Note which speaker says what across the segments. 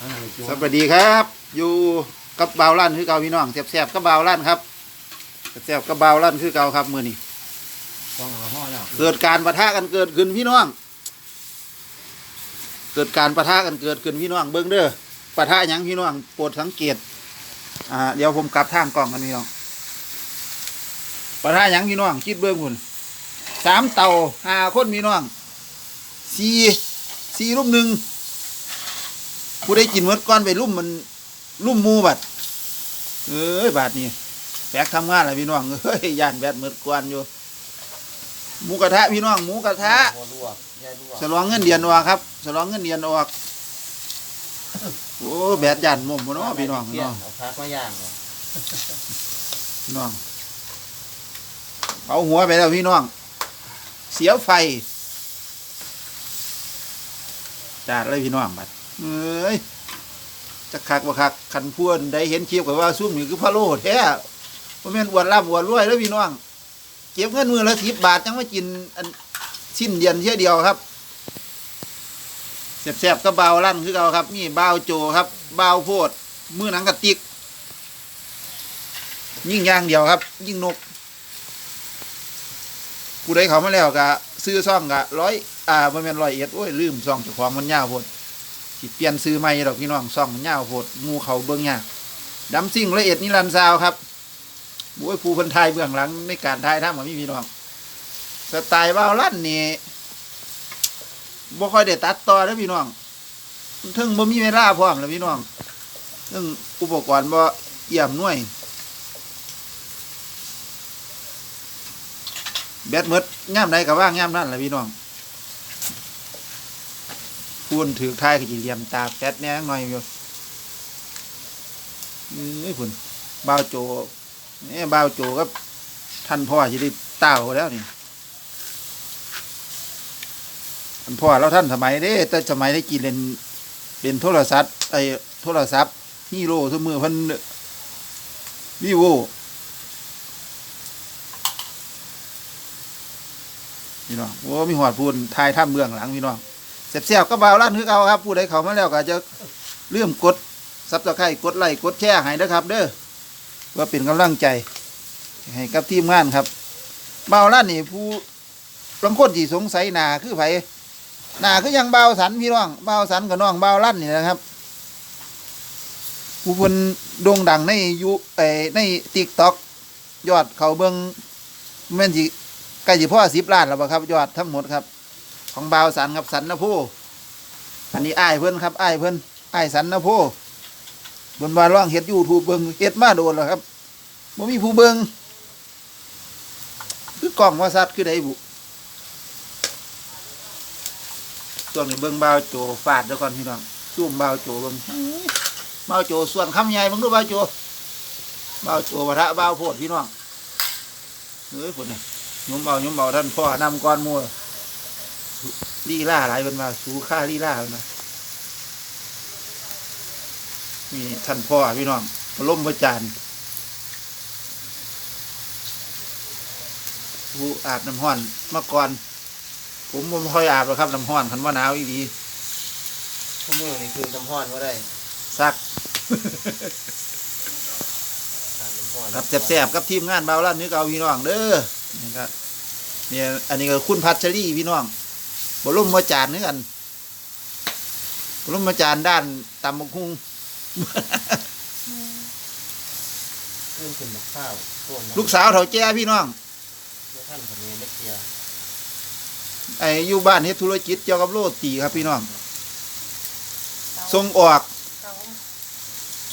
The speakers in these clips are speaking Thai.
Speaker 1: อ่าจ
Speaker 2: สวัสดีครับ อยู่กับบ่าวลั่นคือเก่าพี่น้องแซ่บๆกับบ่าวลั่นครับแซ่บๆกับบ่าวลั่นคือเก่าครับมื้อนี้
Speaker 1: ต้องเอาห่อแล้ว
Speaker 2: เกิดการปะทะกันเกิดขึ้นพี่น้อง เกิดการปะทะกันเกิดขึ้นพี่น้องเบิ่งเด้อปะทะหยังพี่น้องโปรดสังเกตอ่าเดี๋ยวผมกลับทางกล้องกันพี่น้องปะทะหยังพี่น้องคิดเบิ่งพุ่นสามเตาห้าคนพี่น้องสี่สี่รูปหนึ่ง ผู้ได้กินเมื่อก้อนไปรุ่มมันรุ่มหมูบัดเอ้ยบาดนี้แบกทำงานอะไรพี่น้องเอ้ยย่านแบดเมื่อก้อนอยู่หมูกระทะพี่น้องหมูกระทะ
Speaker 1: หัวลวกแย่ลวก
Speaker 2: ฉลองเงินเดือนออกครับฉลองเงินเดือนออกโอ้แบดยันมุมบ่เนาะพี่น้อง
Speaker 1: เที่ย
Speaker 2: เนาะ
Speaker 1: เอาพักมาย่างเหรอ
Speaker 2: พี่น้องเอาหัวไปแล้วพี่น้อง เสียไฟจาดเลยพี่น้องบัด เอ้ยจะคักบ่คักคันพวนได้เห็นคลิปก็ว่าซุ่มนี่คือพะโล้แท้บ่แม่นอวดร่ำอวดรวยแล้วพี่น้อง เก็บเงินมือละ10บาทจังมากินอันสิ้นเดือนเที่ยเดียวครับแซ่บๆก็เบาลั่นคือเก่าครับนี่เบาโจครับเบาโพดมือหนังกระติก ยิ่งย่างเดียวครับ ยิ่งนกกูได้เขามาแล้วกะซื้อซ่องกะร้อยอ่าบ่แม่นร้อยเอ็ดโอ้ยลืมซ่องเจ้าของมันยาวโพด สิเปลี่ยนซื้อใหม่ดอกพี่น้องซ่องมันยาโพดงูเขาเบิ่งยากดำซิ่งร้อยเอ็ดนิรันดร์ซาวครับโอ้ยผู้เพิ่นทายเบื้องหลังในการทายทำกับพี่พี่น้องสไตล์ว่าวลั่นนี่บ่ค่อยได้ตัดต่อเด้อพี่น้องถึงบ่มีเวลาพร้อมแล้วพี่น้องซึ่งอุปกรณ์บ่เอี่ยมหน่วยแบดหมดย่ามใดก็ว่างย่ามนั่นแหละพี่น้อง พูนถือท้ายก็จีเหลี่ยมตาแปดแน่หน่อยอยู่เอ้ยพุ่นบ่าวโจเนี่ยบ่าวโจกับท่านพ่อจะได้เต้าแล้วนี่ท่านพ่อแล้วท่านสมัยเด้แต่สมัยได้กี่เล่นเป็นโทรศัพท์ไอ้โทรศัพท์ฮีโร่ทุกมือพันวิโวพี่น้องโอ้มีหอดพูนทายถ้ำเบื้องหลังพี่น้อง เสียบๆก็เบาวลั่นคือเอาครับ ผู้ใดเขามาแล้วก็จะเลื่อมกดซับสไครต์กดไลค์กดแชร์ให้นะครับ เด้อว่าเป็นกำลังใจ ให้กับทีมงานครับเบาวลั่นนี่ผู้บางคนที่สงสัยหนาคือไผหนาคือยังเบาสันพี่น้องเบาสันกับน้องเบาลั่นนี่นะครับผู้คนโด่งดังในยุเอในติ๊กต็อกยอดเขาเบิงแม่นสิใกล้จะพ่อสิบล้านแล้วบ่ครับ ยอดทั้งหมดครับ ของบาวสันครับสันนะผู้อันนี้อ้ายเพิ่นครับอ้ายเพิ่นอ้ายสันนะผู้บนบาร่องเฮ็ดยูทูบเบิงเฮ็ดมาโดนแล้วครับบ่มีผู้เบิงคือกล้องว่าซัดคือใดบุช่วนี้เบิ่งบาวโจฟาดเดี๋ยวก่อนพี่น้องซุ่มบาวโจเบิ่งบาวโจส่วนคำใหญ่เบิงดูบาวโจบาวโจวะทะบาวโพดพี่น้องเฮ้ยพุ่นนี่ยมเบายมเบาท่านพ่อนำก้อนมัว ลีล่าหลายเป็นมาสูค่าลีล่าเป็นมามีท่านพ่อพี่น้องมาล้มประจานผู้อาบน้ำห้อนมาก่อน ผมผมค่อยอาบหรอกครับน้ำห้อนคันว่าหนาวอีดี
Speaker 1: ทุกมือนี่คือน้ำห้อนก็ได้
Speaker 2: ซัก
Speaker 1: อ่าน้ำห้อน
Speaker 2: ครับแสบๆกับทีมงานเบาล้านนึกเอาพี่น้องเด้อนี่ครับเนี่ยอันนี้ก็คุณพัชรีพี่น้อง บรมมาจานนึกกันบรมมาจานด้านตำบกคุง
Speaker 1: เริ่มขึ้นหมกข้าวต้น
Speaker 2: ลูกสาวเถาแจ้พี่น้อง
Speaker 1: ท่านคนนี้เล็กเทีย
Speaker 2: ไอ้อยู่บ้านเฮ็ดธุรกิจเกี่ยวกับโรตีครับพี่น้องส่งออก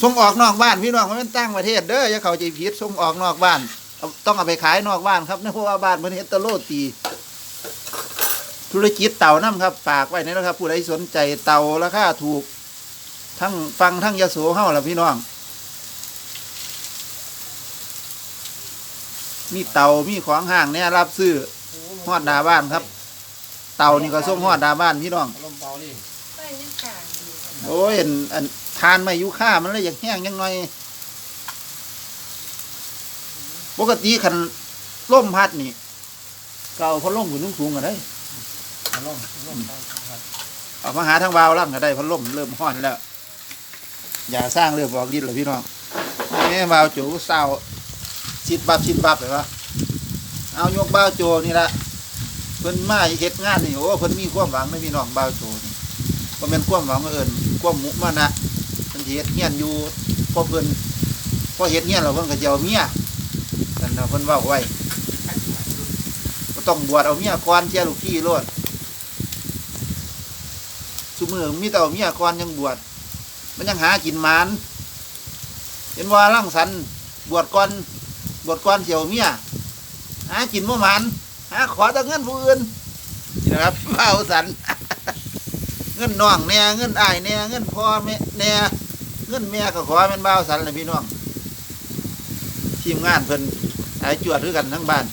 Speaker 2: ส่งออกนอกบ้านพี่น้องมันเป็นตั้งประเทศเด้ออย่าเข้าใจผิดส่งออกนอกบ้านเอาต้องเอาไปขายนอกบ้านครับเนื่องเพราะว่าบ้านมันเฮ็ดแตะโรตี ธุรกิจเต่าน้ำครับ ฝากไว้นี่นะครับ ผู้ใดสนใจเต่าราคาถูก ทั้งฟังทั้งยาโสเฮาล่ะพี่น้อง มีเต่ามีของห่างเนี่ยรับซื้อฮอดหน้าบ้านครับ เต่านี่ก็ส่งฮอดหน้าบ้านพี่น้อง
Speaker 1: ลมเบาดิ
Speaker 3: ไปยังกลางดี
Speaker 2: โอ้ยอันอันทานไม่ยุค่ามันเลยอยากแห้งยังหน่อย ปกติคันล่มพัดนี่เก่าพัดลมอยู่สูงกันได้
Speaker 1: ลมลม
Speaker 2: เอามาหาทางวาวล่างก็ได้พัดลมเริ่มห้อนแล้ว อย่าสร้างเรื่องบอกดินเลยพี่น้องนี่บ่าวโจเศร้าชิดบับชิดบับเลยวะเอายกบ่าวโจนี่ละเพิ่นมาเฮ็ดงานนี่โอ้เพิ่นมีความหวังในพี่น้องบ่าวโจนี่บ่แม่นความหวังเอิ้นความมุมานะเพิ่นสิเฮ็ดเฮียนอยู่พอเพิ่นพอเฮ็ดเฮียนแล้วเพิ่นก็จะเอาเมียนั่นน่ะเพิ่นเว้าไว้บ่ต้องบวชเอาเมียก่อนเสียลูกพี่โลด ซุมือมีแต่เอามียก่อนยังบวชมันยังหากินหมานเห็นว่าร่างสันบวชก่อนบวชก่อนเสี่ยวเมียหากินบ่หมานหาขอแต่เงินผู้อื่นนี่นะครับเฝ้าสันเงินน้องแน่เงินอ้ายแน่เงินพ่อแม่แน่เงินแม่ก็ขอเป็นเบ่าสันเลยพี่น้องทีมงานเพิ่นหายจวดด้วยกันทั้งบ้าน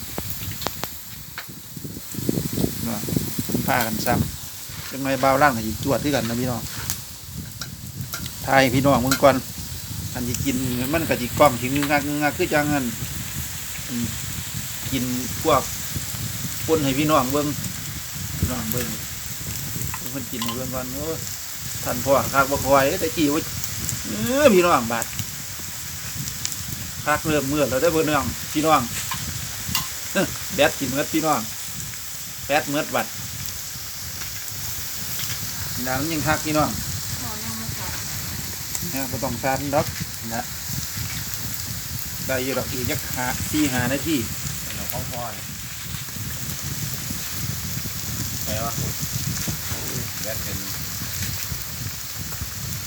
Speaker 2: เนาะพากันซ้ำ จังไงบ่าวร่างก็สิจวดด้วยกันนะพี่น้องทายพี่น้องมึงก่อนอันที่กินมันกะจิกล้องถิงงักงักคือจังงั้นกินพวกปนให้พี่น้องเบิ่งพี่น้องเบิ่งเพิ่นกินเบิ่งก่อนโอ้ท่านพ่อคักบ่คอยแต่กี้ว่าเออพี่น้องบาดคักเริ่มเมื่อแล้วได้เบิ่งน้องพี่น้องแบตกินเมื่อพี่น้องแบตเมื่อบัด น้ำยังคักพี่น้อง
Speaker 3: นอนยังไม่กลับ
Speaker 2: นะก็ต้องการดอกนะได้อยู่ดอกอีกยักหาสี่หานาที
Speaker 1: เราพ้องพ่อยแปลว่าแบตเป็น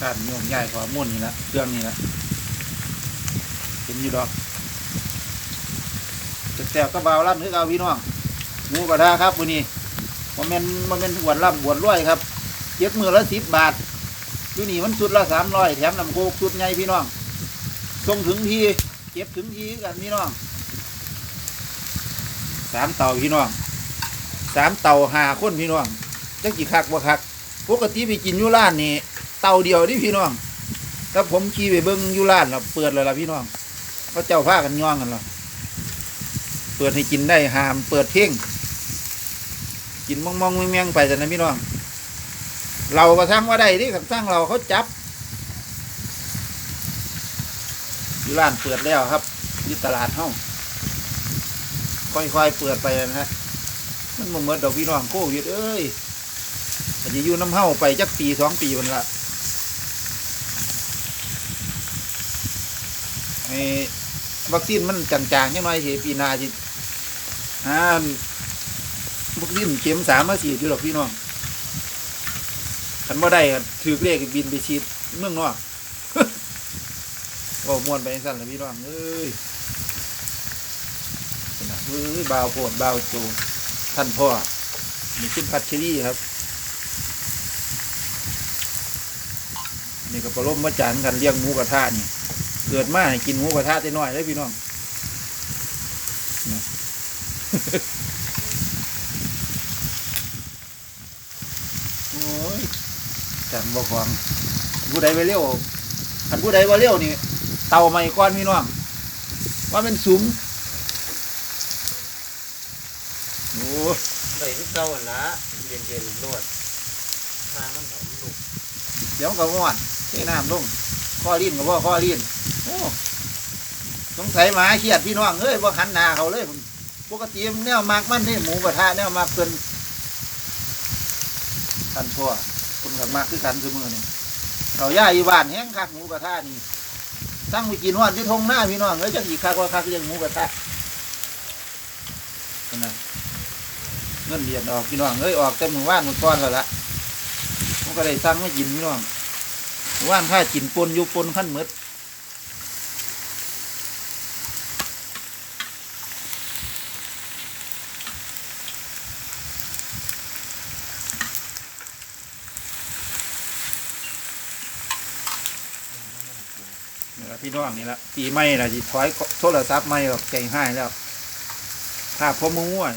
Speaker 2: การโยงใหญ่กว่ามุ่นนี่ละเครื่องนี่ละเป็นอยู่ดอกจะแตกก็เบาล่ำนึกเอาพี่น้องหมูกระทะครับวันนี้มันเป็นมันเป็นหวนล่ำหวนร้อยครับ เจ็ดมือละสิบบาทอยู่นี่มันสุดละสามร้อยแถมน้ำโคกสุดไงพี่น้องส่งถึงทีเก็บถึงทีกันพี่น้องสามเต่าพี่น้องสามเต่าหาคนพี่น้องจักกี่คักบ่คักปกติไปกินยูร้านนี่เต่าเดียวนี่พี่น้องถ้าผมขี่ไปเบิ้งยูร้านแล้วเปิดเลยละพี่น้องก็เจ้าผ้ากันย่องกันหรอเปิดให้กินได้หามเปิดเพ่งกินมองมองๆแมงไปแต่นะพี่น้อง เราก็สร้างว่าได้ที่สร้างเราเขาจับอยู่ร้านเปิดแล้วครับที่ตลาดห้องค่อยๆเปิดไปนะฮะมันบ่เมือดอกพี่น้องโควิดเอ้ยอาจจะอยู่น้ำเฮาไปจักปีสองปีมันละไอ้วัคซีนมันจางๆยังน้อยสิปีนาจิอ่าวัคซีนเข็มสามมาสี่อยู่หรอกพี่น้อง คันบ่ได้ก็ถือเลขบินไปฉีดเมืองนอกก็มวนไปสั่นละพี่น้องเอ้ยเป็นน่ะเอ้ยบาวโปวดบาวโจท่านพ่อมีขึ้นพัชรีครับ นี่ก็ประลมมาจานกันเลี้ยงหมูกระทะนี่เกิดมาให้กินหมูกระทะได้น้อยเลยพี่น้องโอ้ย จังบ่ฟังผู้ใดไปเร็วคันผู้ใดว่าเร็วนี่ เตาใหม่ก้อนพี่น้องว่าเป็นสูงโอ้
Speaker 1: ใส่ที่เก่าหั่นละเย็นเย็นๆนวดทางมันหอมลูก
Speaker 2: เดี๋ยวมันก็ม่วนเทน้ำลงข้อลิ้นกับว่าข้อลิ้นโอ้สงสัยหมาเครียดพี่น้องเอ้ยว่าหันหน้าเขาเลยปกติแนวมากมันนี่หมูกระทะแนวมากเพิ่นท่านพ่อ คนกับมากคือกันคือมือนี่เราย่าอีบานแห้งคักหมูกระทะนี่ตั้งไปกินฮอดที่ทงหน้าพี่น้องเอ้ยจะอีกคักว่าคักเรื่องหมูกระทะนะเงินเดือนออกพี่น้องเอ้ยออกเต็มหมู่บ้านหมู่ก้อนแล้วละมันก็ได้สั่งไม่กินพี่น้องว่านข้ากินปนอยู่ปนขั้นหมด พี่น้องนี่ละปีใหม่ละจิถอยโทรศัพท์ใหม่หรอกใจให้แล้วภาพพ่อมัวน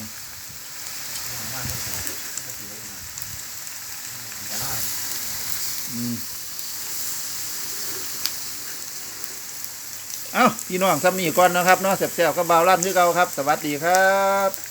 Speaker 2: เอ้าพี่น้องซ้ำนี่ก่อนนะครับเนาะแซ่บๆก็เบาลั่นคือเก่าครับ สวัสดีครับ